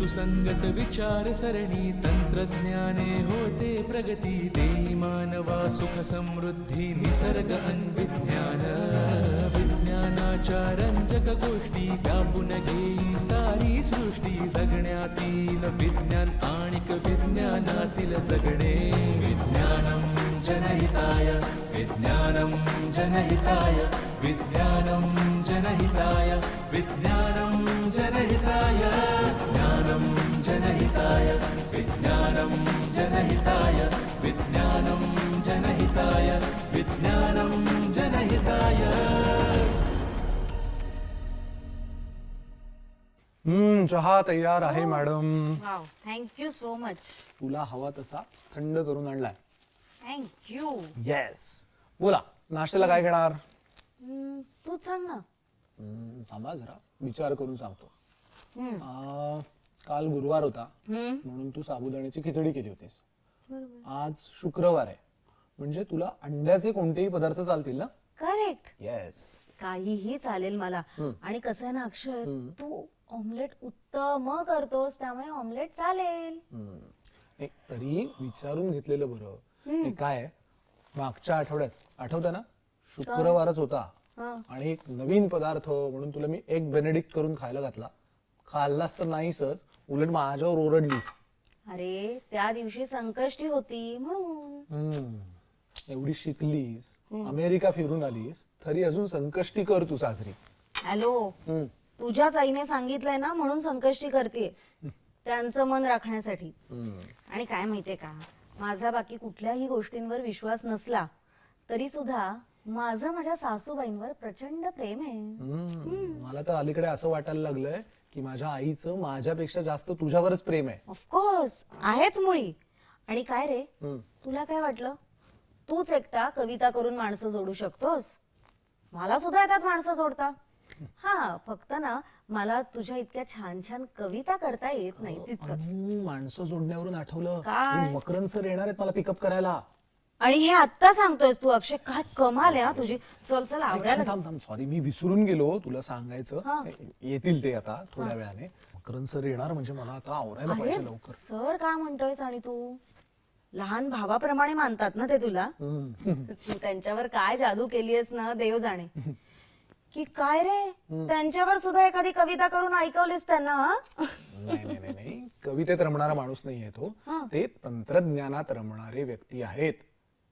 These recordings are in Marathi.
सुसंगत विचार सरणी तंत्रज्ञाने होते प्रगती देई मानवा सुख समृद्धी निसर्ग रंजक गोष्टी व्यापून घेई सारी सृष्टी विज्ञान आणिक विज्ञानातील जगणे. विज्ञानम जनहिताय विज्ञानम जनहिताय विज्ञानम जनहिताय विज्ञानम हम्म चहा तयार आहे madam. Wow thank you so much तुला हवा तसा थंड करून आणलाय. थँक्यू येस बोला नाश्त्याला काय घेणार? तूच सांग ना. हम्म, थांबा जरा विचार करून सांगतो. हम्म. आ, काल गुरुवार होता हम्म. म्हणून तू साबुदाण्याची खिचडी केली होतीस. आज शुक्रवार आहे. म्हणजे तुला अंड्याचे कोणतेही पदार्थ चालतील ना? करेक्ट येस काहीही चालेल मला. आणि कसं आहे ना अक्षय तू ऑमलेट उत्तम करतोस त्यामुळे ऑमलेट चालेल. तरी विचारून घेतलेलं बरं. काय आहे, मागच्या आठवड्यात आठवतं ना? शुक्रवारच होता. हा. आणि एक नवीन पदार्थ म्हणून तुला मी एक बेनेडिक्ट करून खायला घातला. खाल्लास तर नाहीसच उलट माझ्यावर ओरडलीस. अरे त्या दिवशी संकष्टी होती म्हणून. हम्म. एवढी शिकलीस अमेरिका फिरून आलीस तरी अजून संकष्टी कर तू साजरी. हॅलो? हम्म. तुझ्याच आईने सांगितलंय ना म्हणून संकष्टी करते त्यांचं मन राखण्यासाठी. हम्म. आणि काय माहितीये का? माझा बाकी कुठल्याही गोष्टींवर विश्वास नसला तरी सुद्धा माझं माझ्या सासूबाईंवर प्रचंड प्रेम आहे. हम्म. मला तर अलीकडे असं वाटायला लागलंय की माझ्या आईचं माझ्यापेक्षा जास्त तुझ्यावरच प्रेम आहे. ऑफकोर्स आहेच मुळी. आणि काय रे? हम्म. तुला काय वाटलं? तूच एकटा कविता करून माणसं जोडू शकतोस? मला सुद्धा येतात माणसं जोडता. हा फक्त ना मला तुझ्या इतक्या छान छान कविता करता येत नाही तितकंच. माणसं जोडण्यावरून आठवलं. काय? हे मकरंद सर येणार आहेत मला पिकअप करायला. आणि हे आत्ता सांगतोयस तू अक्षय. काय कमाल आहे हा तुझी. चल चल आवडायला थांब थांब सॉरी मी विसरून गेलो तुला सांगायचं. हा. येतील ते आता थोड्या वेळाने. मकरंद सर येणार म्हणजे मला आता आवरायला अरे पाहिजे लवकर. सर काय म्हणतोयस आणि तू? लहान भावाप्रमाणे मानतात ना ते तुला. तू त्यांच्यावर काय जादू केलीयस ना देव जाणे की काय रे? त्यांच्यावर सुद्धा एखादी कविता करून ऐकवलीस त्यांना हा? नाही नाही नाही नाही. कवितेत रमणारा माणूस नाहीये तो. ते तंत्रज्ञानात रमणारे व्यक्ती आहेत.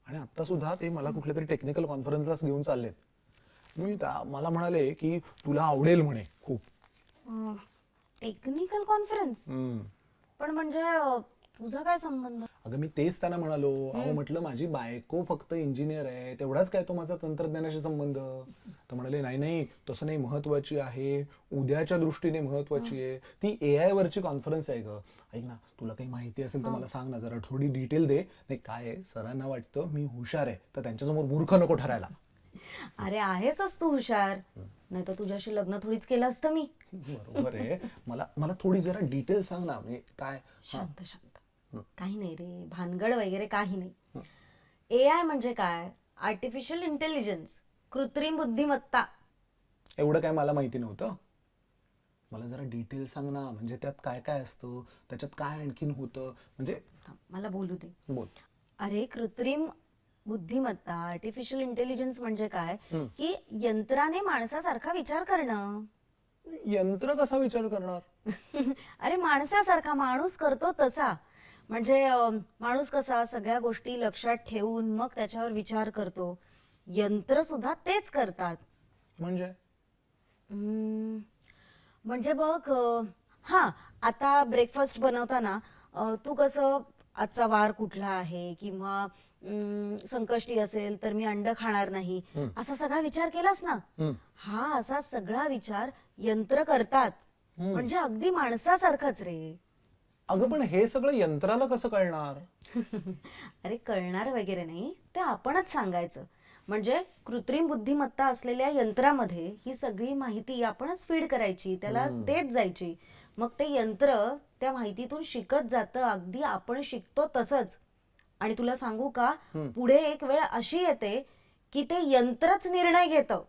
आणि आता सुद्धा ते मला कुठल्या तरी टेक्निकल कॉन्फरन्सलाच घेऊन चाललेत. मी त्या- मला म्हणाले की तुला आवडेल म्हणे खूप. टेक्निकल कॉन्फरन्स हम्म. पण म्हणजे अं, तुझा काय संबंध? अगं मी तेच त्यांना म्हणालो अहो म्हटलं माझी बायको फक्त इंजिनियर आहे तेवढाच काय तो माझा तंत्रज्ञानाशी संबंध? तर म्हणाले नाही नाही तसं नाही महत्वाची आहे उद्याच्या दृष्टीने महत्वाची आहे. ती ए आय वरची कॉन्फरन्स आहे ग. ऐक ना तुला काही माहिती असेल तर मला सांग ना जरा थोडी डिटेल दे. नाही काय सरांना वाटतं मी हुशार आहे तर त्यांच्यासमोर मूर्ख नको ठरायला. अरे आहेसच तू हुशार. नाही तर तुझ्याशी लग्न थोडीच केलं असतं मी. बरोबर आहे. मला मला थोडी जरा डिटेल सांग ना म्हणजे काय? हा. शांत शांत. काही नाही रे भानगड वगैरे काही नाही. ए आय म्हणजे काय? आर्टिफिशियल इंटेलिजन्स कृत्रिम बुद्धिमत्ता. एवढं काय मला माहिती नव्हतं. मला जरा डिटेल सांग ना. म्हणजे त्यात काय काय असतं? त्याच्यात काय आणखीन होतं? म्हणजे मला बोलू दे. बोल. अरे कृत्रिम बुद्धिमत्ता आर्टिफिशियल इंटेलिजन्स म्हणजे काय? की यंत्राने माणसासारखा विचार करणं. यंत्र कसा विचार करणार? अरे माणसासारखा माणूस करतो तसा. म्हणजे माणूस कसा सगळ्या गोष्टी लक्षात ठेवून मग त्याच्यावर विचार करतो. यंत्र सुद्धा तेच करतात. म्हणजे? म्हणजे बघ हा आता ब्रेकफास्ट बनवताना तू कसं आजचा वार कुठला आहे किंवा संकष्टी असेल तर मी अंड खाणार नाही असा सगळा विचार केलास ना. हा असा सगळा विचार यंत्र करतात. म्हणजे अगदी माणसासारखंच रे. अगं पण हे सगळं यंत्राला कसं कळणार? अरे कळणार वगैरे नाही. ते आपणच सांगायचं. म्हणजे कृत्रिम बुद्धिमत्ता असलेल्या यंत्रामध्ये ही सगळी माहिती आपणच फीड करायची त्याला देत जायची. मग ते यंत्र त्या माहितीतून शिकत जातं अगदी आपण शिकतो तसंच. आणि तुला सांगू का पुढे एक वेळ अशी येते की ते यंत्रच निर्णय घेतं.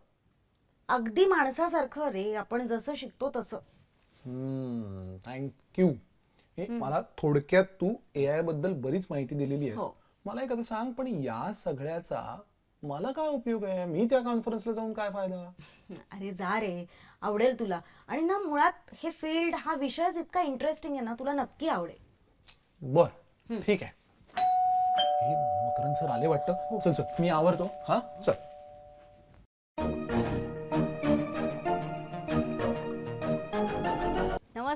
अगदी माणसासारखं रे आपण जसं शिकतो तसं. थँक्यू हे मला थोडक्यात तू एआयबद्दल बरीच माहिती दिलेली आहेस. हो. मला एक आता सांग पण या सगळ्याचा मला काय उपयोग आहे? मी त्या कॉन्फरन्सला जाऊन काय फायदा? अरे जा रे आवडेल तुला. आणि ना मुळात हे फील्ड हा विषयच इतका इंटरेस्टिंग आहे ना तुला नक्की आवडेल. बर ठीक आहे. हे मकरन सर आले वाटतं. चल चल मी आवरतो. हा चल.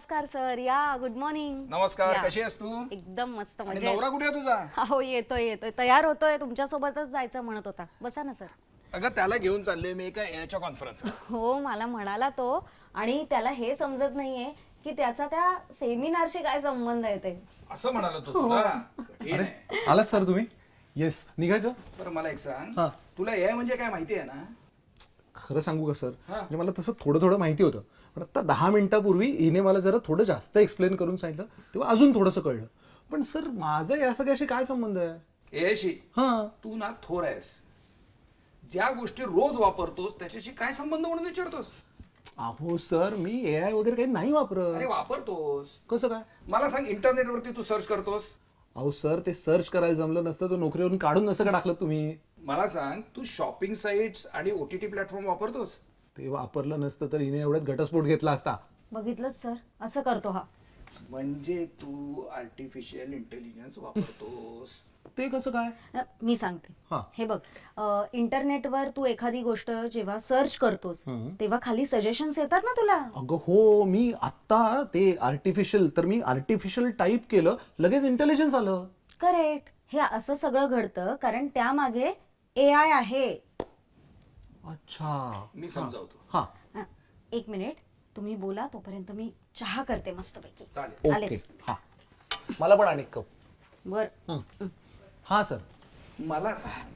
नमस्कार सर. या गुड मॉर्निंग नमस्कार या. कशी आहेस तू? एकदम मस्त आणि म्हणजे नवरा कुठे आहे तुझा? हो येतोय येतोय. तयार होतोय तुमच्या सोबतच जायचं म्हणत होता. बसा ना सर. अगं त्याला घेऊन चाललोय मी एका याच्या कॉन्फरन्स हो मला म्हणाला तो. आणि त्याला हे समजत नाहीये की त्याचा त्या सेमिनारशी काय संबंध आहे ते. असं म्हणाला तू तुला? कठीण अरे आहे. आलात सर तुम्ही? येस निघायचं? बरं मला एक सांग. हा. तुला ए म्हणजे काय माहिती आहे ना? खरं सांगू का सर? हा. म्हणजे मला तसं थोडं थोडं माहिती होतं. पण आता दहा मिनिटापूर्वी हिने मला जरा थोडं जास्त एक्सप्लेन करून सांगितलं तेव्हा अजून थोडंसं कळलं. पण सर माझा या सगळ्याशी काय संबंध आहे? एशी हा. तू ना थोर आहेस. ज्या गोष्टी रोज वापरतोस त्याच्याशी काय संबंध म्हणून विचारतोस? अहो सर मी ए आय वगैरे काही नाही अरे वापरत वापरतोस. कसं काय? मला सांग इंटरनेटवरती तू सर्च करतोस? अहो सर ते सर्च करायला जमलं नसतं तो नोकरीवरून काढून नसं का टाकलं तुम्ही? मला सांग तू शॉपिंग साईट्स आणि ओटीटी प्लॅटफॉर्म वापरतोस? ते वापरलं नसतं तर हिने एवढ्यात घटस्फोट घेतला असता. बघितलंच सर. असं करतो हा. म्हणजे तू आर्टिफिशियल इंटेलिजन्स वापरतोस. ते कसं काय? अ, मी सांगते. हा. हे बघ अ, इंटरनेटवर तू एखादी गोष्ट जेव्हा सर्च करतोस तेव्हा खाली सजेशन्स येतात ना तुला? अगं हो मी आत्ता ते आर्टिफिशियल तर मी आर्टिफिशियल टाईप केलं लगेच इंटेलिजन्स आलं. करेक्ट हे असं सगळं घडतं कारण त्यामागे ए आय आहे. अच्छा. मी समजावतो. हा. एक मिनिट. तुम्ही बोला तोपर्यंत मी चहा करते मस्तपैकी. चालेल. ओके. आलेच. हा. मला पण अनेक कप. बर. हं. हा सर. मला सांग.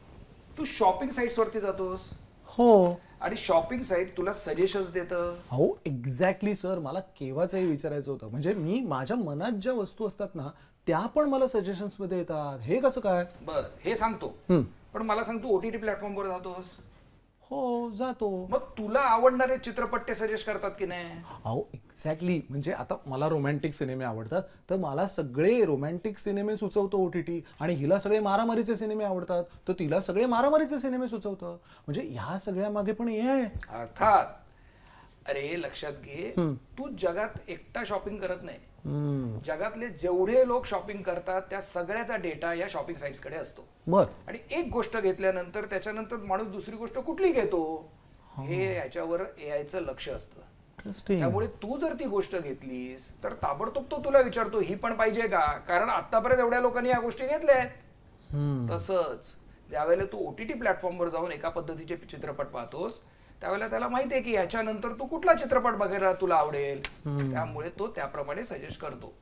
तू शॉपिंग साईट्स वरती जातोस? हो. आणि शॉपिंग साईट तुला सजेशन्स देतं? हो एक्झॅक्टली सर. मला केव्हाचही विचारायचं होतं. म्हणजे मी माझ्या मनात ज्या वस्तू असतात ना त्या पण मला सजेशन्समध्ये येतात. हे कसं काय? बर हे सांगतो. हं. पण मला सांग तू ओटीटी प्लॅटफॉर्मवर जातोस? हो जातो. मग तुला आवडणारे चित्रपट ते सजेस्ट करतात की नाही? अहो एक्झॅक्टली म्हणजे आता मला रोमॅन्टिक सिनेमे आवडतात तर मला सगळे रोमॅन्टिक सिनेमे सुचवतो ओटीटी आणि हिला सगळे मारामारीचे सिनेमे आवडतात तर तिला सगळे मारामारीचे सिनेमे सुचवतं. म्हणजे ह्या सगळ्या मागे पण हे आहे. अर्थात अरे लक्षात घे. तू जगात एकटा शॉपिंग करत नाही. जगातले जेवढे लोक शॉपिंग करतात त्या सगळ्याचा डेटा या शॉपिंग साईट्सकडे असतो. बर आणि एक गोष्ट घेतल्यानंतर त्याच्यानंतर माणूस दुसरी गोष्ट कुठली घेतो? हे. याच्यावर एआयचं लक्ष असतं. त्यामुळे तू जर ती गोष्ट घेतलीस तर ताबडतोब तो तुला विचारतो ही पण पाहिजे का? कारण आतापर्यंत एवढ्या लोकांनी या गोष्टी घेतल्या आहेत. तसंच ज्यावेळेला तू ओटीटी प्लॅटफॉर्मवर जाऊन एका पद्धतीचे चित्रपट पाहतोस त्यावेळेला त्याला माहिती आहे की याच्यानंतर तू कुठला चित्रपट बघायला तुला आवडेल? त्यामुळे तो त्याप्रमाणे सजेस्ट करतो.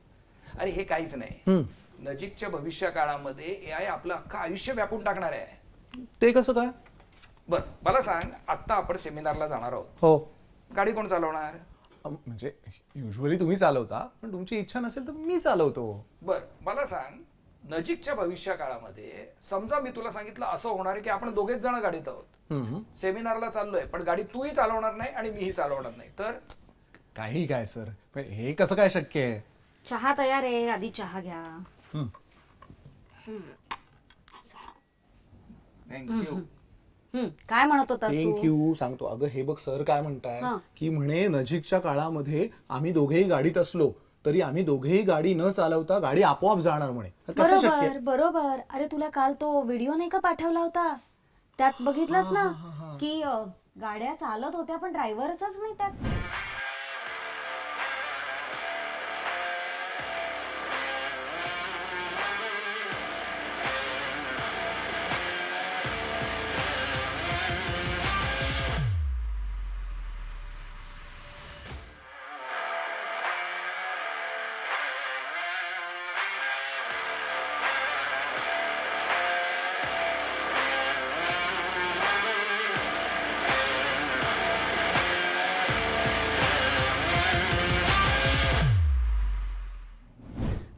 अरे हे काहीच नाही. नजीकच्या भविष्य काळामध्ये एआय आपलं अख्खं आयुष्य व्यापून टाकणार आहे. ते कसं काय? बर मला सांग आत्ता आपण सेमिनारला जाणार आहोत. हो. गाडी कोण चालवणार? म्हणजे युजली तुम्ही चालवता पण तुमची इच्छा नसेल तर मी चालवतो. बर मला सांग नजीकच्या भविष्य काळामध्ये समजा मी तुला सांगितलं असं होणार आहे की आपण दोघेच जण गाडीत आहोत. सेमिनारला चाललोय पण गाडी तूही चालवणार नाही आणि मीही चालवणार नाही. तर? काही काय सर? हे कसं काय शक्य आहे? चहा तयार आहे आधी चहा घ्या. थँक्यू हं, काय म्हणत होतास तू? थँक्यू सांगतो. अगं हे बघ सर काय म्हणताय हा. की म्हणे नजीकच्या काळामध्ये आम्ही दोघेही गाडीत असलो तरी आम्ही दोघेही गाडी न चालवता गाडी आपोआप जाणार म्हणे. तर कसं शक्य? आहे? बरोबर. बरोबर अरे तुला काल तो व्हिडिओ नाही का पाठवला होता? त्यात बघितलंस ना? की अ, गाड्या चालत होत्या पण ड्रायव्हरच नाही त्यात.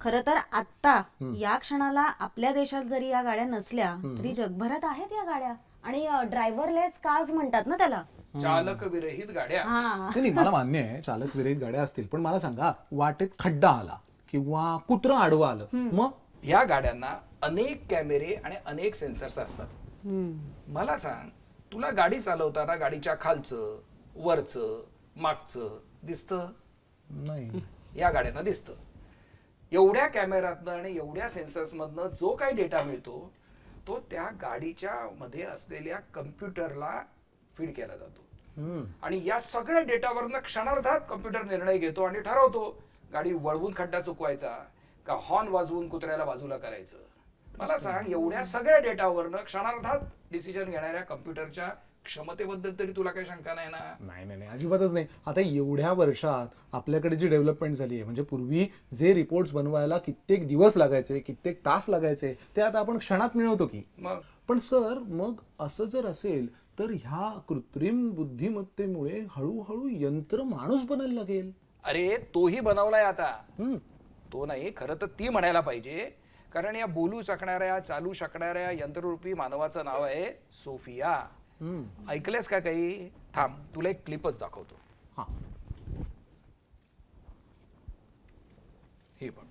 खर तर आत्ता या क्षणाला आपल्या देशात जरी या गाड्या नसल्या तरी जगभरात आहेत या गाड्या. आणि ड्रायव्हरलेस कार्स म्हणतात ना त्याला. चालक विरहित गाड्या. हा. नाही नाही, मला मान्य आहे चालक विरहित गाड्या असतील. पण मला सांगा वाटेत खड्डा आला किंवा कुत्रं आडवं आलं मग? ह्या गाड्यांना अनेक कॅमेरे आणि अनेक सेन्सर्स असतात. हम्म. मला सांग तुला गाडी चालवताना गाडीच्या खालचं वरचं मागचं दिसतं? नाही. या गाड्यांना दिसतं. एवढ्या कॅमेऱ्यातनं आणि एवढ्या सेन्सर्स मधनं जो काही डेटा मिळतो तो त्या गाडीच्या मध्ये असलेल्या कम्प्युटरला फीड केला जातो. आणि या सगळ्या डेटावरनं क्षणार्धात कम्प्युटर निर्णय घेतो आणि ठरवतो गाडी वळवून खड्डा चुकवायचा का हॉर्न वाजवून कुत्र्याला बाजूला करायचं? मला सांग एवढ्या सगळ्या डेटावरनं क्षणार्धात डिसिजन घेणाऱ्या कम्प्युटरच्या क्षमतेबद्दल तरी तुला काही शंका नाही ना? नाही नाही नाही अजिबातच नाही. आता एवढ्या वर्षात आपल्याकडे जी डेव्हलपमेंट झाली आहे म्हणजे पूर्वी जे रिपोर्ट्स बनवायला कित्येक दिवस लागायचे कित्येक तास लागायचे ते आता आपण क्षणात मिळवतो की. मग? पण सर मग असं जर असेल तर ह्या कृत्रिम बुद्धिमत्तेमुळे हळूहळू यंत्र माणूस बनायला लागेल. अरे तोही बनवलाय आता. हम्म. तो नाही खरं तर ती म्हणायला पाहिजे. कारण या बोलू शकणाऱ्या चालू शकणाऱ्या यंत्ररूपी मानवाचं नाव आहे सोफिया. ऐकलेस का काही? थांब तुला एक क्लिपच दाखवतो. हा. हे बघ.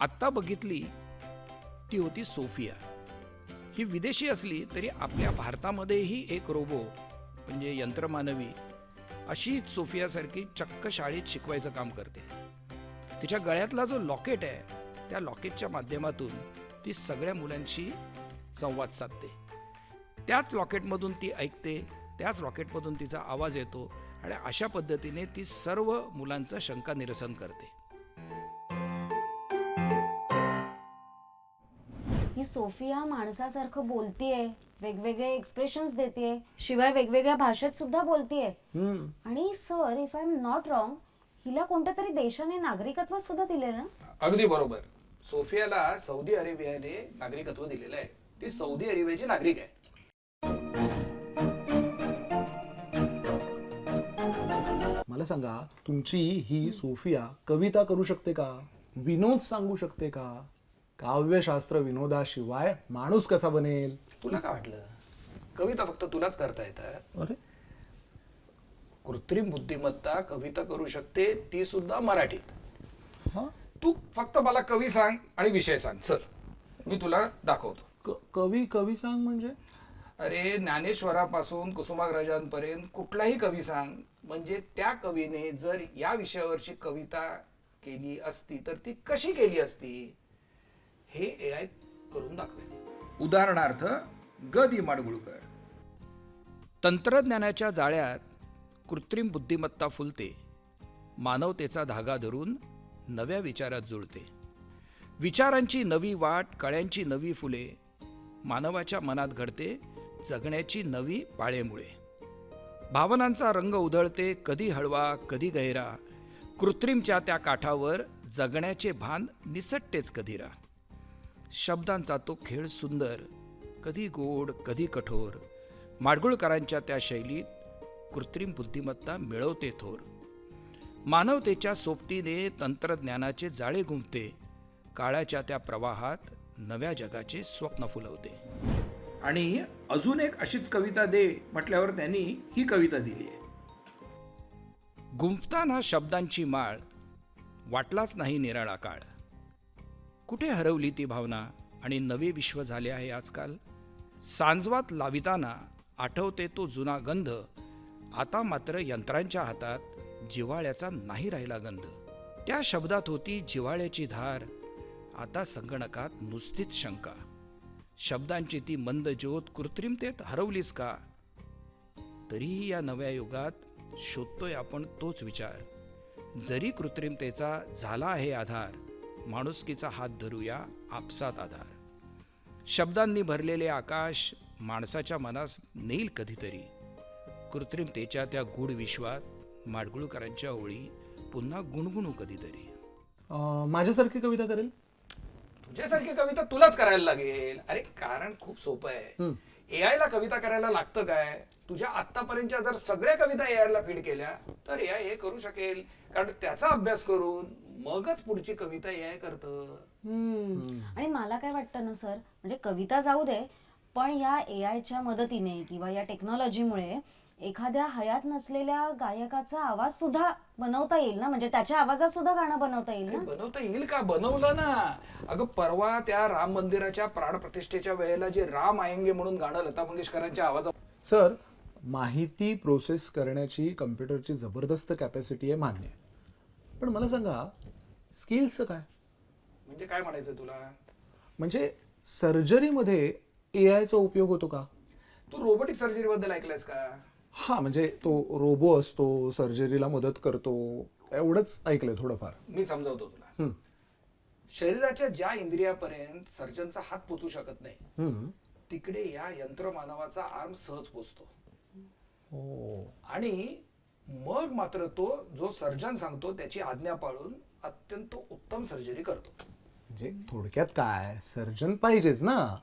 आत्ता बघितली ती होती सोफिया. ही विदेशी असली तरी आपल्या भारतामध्येही एक रोबो म्हणजे यंत्रमानवी अशीच सोफियासारखी चक्क शाळेत शिकवायचं काम करते. तिच्या गळ्यातला जो लॉकेट आहे त्या लॉकेटच्या माध्यमातून ती सगळ्या मुलांशी संवाद साधते. त्याच लॉकेटमधून ती ऐकते त्याच लॉकेटमधून तिचा आवाज येतो आणि अशा पद्धतीने ती सर्व मुलांचं शंका निरसन करते. ही सोफिया माणसासारखं बोलतीये वेगवेगळे एक्सप्रेशन्स देते शिवाय वेगवेगळ्या भाषेत सुद्धा बोलतीये. हम्म. आणि sir if I am not wrong हिला कोणत्या तरी देशाने नागरिकत्व सुद्धा दिलेलं? ना अगदी बरोबर. सोफियाला सौदी अरेबियाने नागरिकत्व दिलेलं आहे. ती सौदी अरेबियाची नागरिक आहे मला सांगा तुमची ही सोफिया कविता करू शकते का? विनोद सांगू शकते का? काव्यशास्त्र विनोदाशिवाय माणूस कसा बनेल? तुला काय वाटलं? कविता फक्त तुलाच करता येतात. अरे. कृत्रिम बुद्धिमत्ता कविता करू शकते ती सुद्धा मराठीत. हा. तू फक्त मला कवी सांग आणि विषय सांग. चल मी तुला दाखवतो. कवी कवी सांग म्हणजे? अरे ज्ञानेश्वरापासून कुसुमाग्रजांपर्यंत कुठलाही कवी सांग. म्हणजे त्या कवीने जर या विषयावरची कविता केली असती तर ती कशी केली असती? हे ए आय करून दाखवेल. उदाहरणार्थ ग. दी माडगुळकर. तंत्रज्ञानाच्या जाळ्यात कृत्रिम बुद्धिमत्ता फुलते. मानवतेचा धागा धरून नव्या विचारात जुळते. विचारांची नवी वाट कळ्यांची नवी फुले मानवाच्या मनात घडते जगण्याची नवी पाळेमुळे. भावनांचा रंग उधळते कधी हळवा कधी गहिरा. कृत्रिमच्या त्या काठावर जगण्याचे भान निसटतेच कधीरा. शब्दांचा तो खेळ सुंदर कधी गोड कधी कठोर. माडगुळकरांच्या त्या शैलीत कृत्रिम बुद्धिमत्ता मिळवते थोर. मानवतेच्या सोबतीने तंत्रज्ञानाचे जाळे गुंफते. काळाच्या त्या प्रवाहात नव्या जगाचे स्वप्न फुलवते. आणि अजून एक अशीच कविता दे म्हटल्यावर त्यांनी ही कविता दिली आहे. गुंफताना शब्दांची माळ वाटलाच नाही निराळा काळ. कुठे हरवली ती भावना आणि नवे विश्व झाले आहे आजकाल? सांजवात लाविताना आठवते तो जुना गंध आता मात्र यंत्रांच्या हातात जिव्हाळ्याचा नाही राहिला गंध. त्या शब्दात होती जिव्हाळ्याची धार आता संगणकात नुसतीच शंका. शब्दांची ती मंद ज्योत कृत्रिमतेत हरवलीस का? तरीही या नव्या युगात शोधतोय आपण तोच विचार. जरी कृत्रिमतेचा झाला आहे आधार माणुसकीचा हात धरूया आपसात आधार. शब्दांनी भरलेले आकाश माणसाच्या मनास नेईल कधीतरी. कृत्रिमतेच्या त्या गूढ विश्वात माडगुळकरांच्या ओळी पुन्हा गुणगुणू कधीतरी. माझ्यासारखी कविता करेल? तुझ्यासारखी कविता तुलाच करायला लागेल. अरे कारण खूप सोपं आहे. एआय ला कविता करायला लागतं काय? तुझ्या आतापर्यंतच्या जर सगळ्या कविता एआय ला फीड केल्या तर एआय हे करू शकेल. कारण त्याचा अभ्यास करून मगच पुढची कविता एआय करतं. आणि मला काय वाटतं ना सर म्हणजे कविता जाऊ दे पण या ए आयच्या मदतीने किंवा या टेक्नॉलॉजीमुळे एखाद्या हयात नसलेल्या गायकाचा आवाज सुद्धा बनवता येईल ना? म्हणजे त्याच्या आवाजात सुद्धा गाणं बनवता येईल ना? बनवता येईल का? बनवलं ना. अगं परवा त्या राम मंदिराच्या प्राण प्रतिष्ठेच्या वेळेला जे राम आयंगे म्हणून गाणं लता मंगेशकरांच्या आवाजात सर माहिती प्रोसेस करण्याची कम्प्युटरची जबरदस्त कॅपॅसिटी आहे मान्य आहे. पण मला सांगा स्किल्सचं काय? म्हणजे काय म्हणायचं तुला? म्हणजे सर्जरीमध्ये ए आयचा उपयोग होतो का? तू रोबोटिक सर्जरी बद्दल ऐकलंयस का? हा म्हणजे तो रोबो असतो सर्जरीला मदत करतो. एवढंच ऐकलंय थोडंफार. मी समजावतो तुला. हम्म. शरीराच्या ज्या इंद्रियापर्यंत सर्जनचा हात पोचू शकत नाही हम्म. तिकडे या यंत्रमानवाचा आर्म सहज पोचतो. हो. आणि मग मात्र तो जो सर्जन सांगतो त्याची आज्ञा पाळून अत्यंत उत्तम सर्जरी करतो. म्हणजे थोडक्यात काय? सर्जन पाहिजेच ना.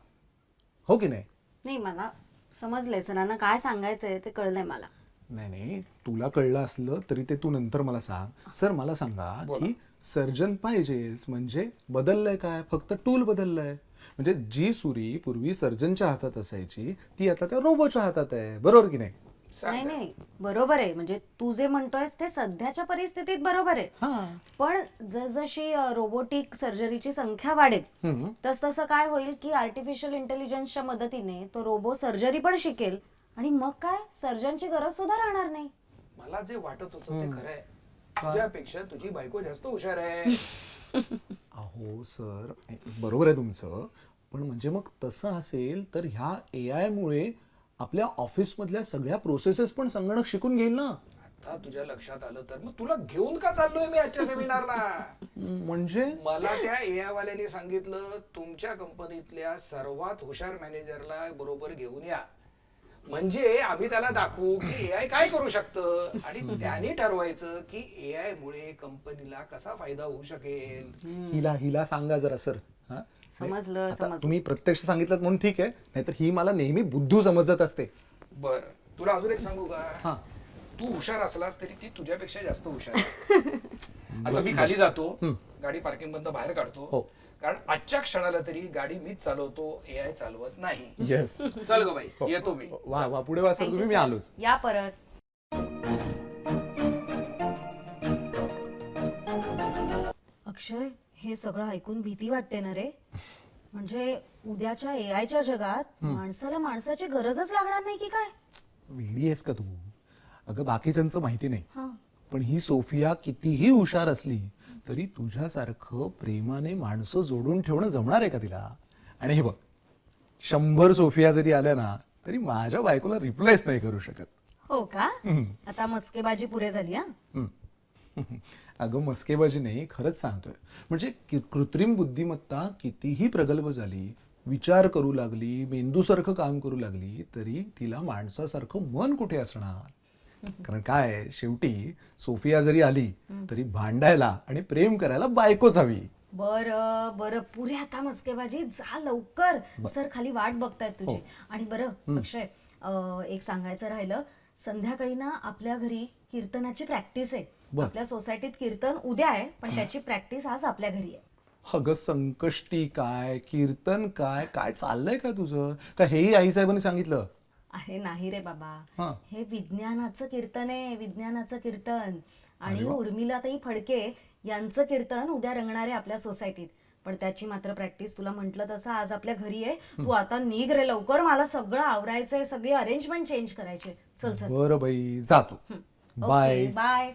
हो की नाही? नाही मला समजलंय सरांना काय सांगायचंय ते कळलंय मला. नाही नाही तुला कळलं असलं तरी ते तू नंतर मला सांग. सर मला सांगा की सर्जन पाहिजेच म्हणजे बदललंय काय? फक्त टूल बदललंय. म्हणजे जी सुरी पूर्वी सर्जनच्या हातात असायची ती आता त्या रोबोच्या हातात आहे. बरोबर की नाही? सांग. नाही. नाही. बरोबर आहे. म्हणजे तू जे म्हणतोयस ते सध्याच्या परिस्थितीत बरोबर आहे. हा. पण जसजशी रोबोटिक सर्जरीची संख्या वाढेल हम्म. तस तसं काय होईल की आर्टिफिशियल इंटेलिजन्सच्या मदतीने तो रोबो सर्जरी पण शिकेल आणि मग काय? सर्जनची गरज सुद्धा राहणार नाही. मला जे वाटत होतं ते खरंय तुझ्यापेक्षा तुझी बायको जास्त हुशार आहे. अहो सर बरोबर आहे तुमचं. पण म्हणजे मग तसं असेल तर ह्या ए आय मुळे आपल्या ऑफिसमधल्या सगळ्या प्रोसेसेस पण संगणक शिकून घेईल ना. आता तुझ्या लक्षात आलं तर मग तुला घेऊन का चाललोय मी आजच्या सेमिनारला? म्हणजे? मला त्या एआय वाल्याने सांगितलं तुमच्या कंपनीतल्या सर्वात हुशार मॅनेजरला बरोबर घेऊन या. म्हणजे आम्ही त्याला दाखवू की एआय काय करू शकतं? आणि त्याने ठरवायचं की एआय मुळे कंपनीला कसा फायदा होऊ शकेल? हिला हिला सांगा जरा सर. हा? समजलं आता समजलं. तुम्ही प्रत्यक्ष सांगितलं म्हणून ठीक आहे नाहीतर ही मला नेहमी बुद्धू समजत असते. बर. तुला अजून एक सांगू हा. का तू हुशार असलास तरी ती तुझ्यापेक्षा जास्त हुशार आहे. आता मी खाली जातो गाडी पार्किंग बंद बाहेर हो. काढतो कारण आजच्या क्षणाला तरी गाडी मीच चालवतो एआय चालवत नाही. येस चल ग बाई येतो मी. वा वा पुढे वा सर तुम्ही मी. आलोच. या परत. अक्षय? हे सगळं ऐकून भीती वाटते ना रे? म्हणजे उद्याच्या एआयच्या जगात माणसाला माणसाची गरजच लागणार नाही की काय? वेडी आहेस का तू? अगं बाकीच्यांचं माहिती नाही. हा. पण ही सोफिया कितीही हुशार असली तरी तुझ्यासारखं प्रेमाने माणसं जोडून ठेवणं जमणार आहे का तिला? आणि हे बघ शंभर सोफिया जरी आल्या ना तरी माझ्या बायकोला रिप्लेस नाही करू शकत. हो का? आता मस्केबाजी पुरे झाली हा. अगं मस्केबाजी नाही खरंच सांगतोय. म्हणजे कृत्रिम बुद्धिमत्ता कितीही प्रगल्भ झाली विचार करू लागली मेंदूसारखं काम करू लागली तरी तिला माणसासारखं मन कुठे असणार? कारण काय शेवटी सोफिया जरी आली तरी भांडायला आणि प्रेम करायला बायकोच हवी. बर बर. पुरे आता मस्केबाजी जा लवकर. सर खाली वाट बघतायत तुझी. आणि बरं अक्षय एक सांगायचं राहिलं. संध्याकाळी ना आपल्या घरी कीर्तनाची प्रॅक्टिस आहे. आपल्या सोसायटीत कीर्तन उद्या आहे पण त्याची प्रॅक्टिस आज आपल्या घरी आहे. अगं संकष्टी काय कीर्तन काय काय चाललंय का तुझं? का हेही आईसाहेबांनी सांगितलं? अरे नाही रे बाबा. हा. हे विज्ञानाचं कीर्तन आहे विज्ञानाचं कीर्तन. आणि उर्मिलाताई फडके यांचं कीर्तन उद्या रंगणार आहे आपल्या सोसायटीत. पण त्याची मात्र प्रॅक्टिस तुला म्हंटल तसं आज आपल्या घरी आहे. तू आता निघ रे लवकर मला सगळं आवरायचंय सगळी अरेंजमेंट चेंज करायचे चल चल. बरं बाई जातो बाय बाय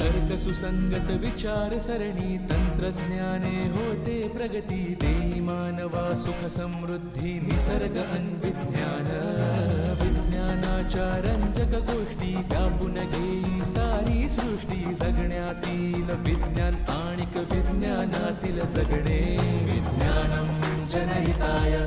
तर्क सुसंगत विचार सरणी तंत्रज्ञाने होते प्रगती देई मानवा सुख समृद्धी निसर्ग अन्विज्ञान. विज्ञानाच्या रंजक गोष्टी व्यापून घेई सारी सृष्टी जगण्यातील विज्ञान आणिक विज्ञानातील जगणे. विज्ञानम जनहिताय.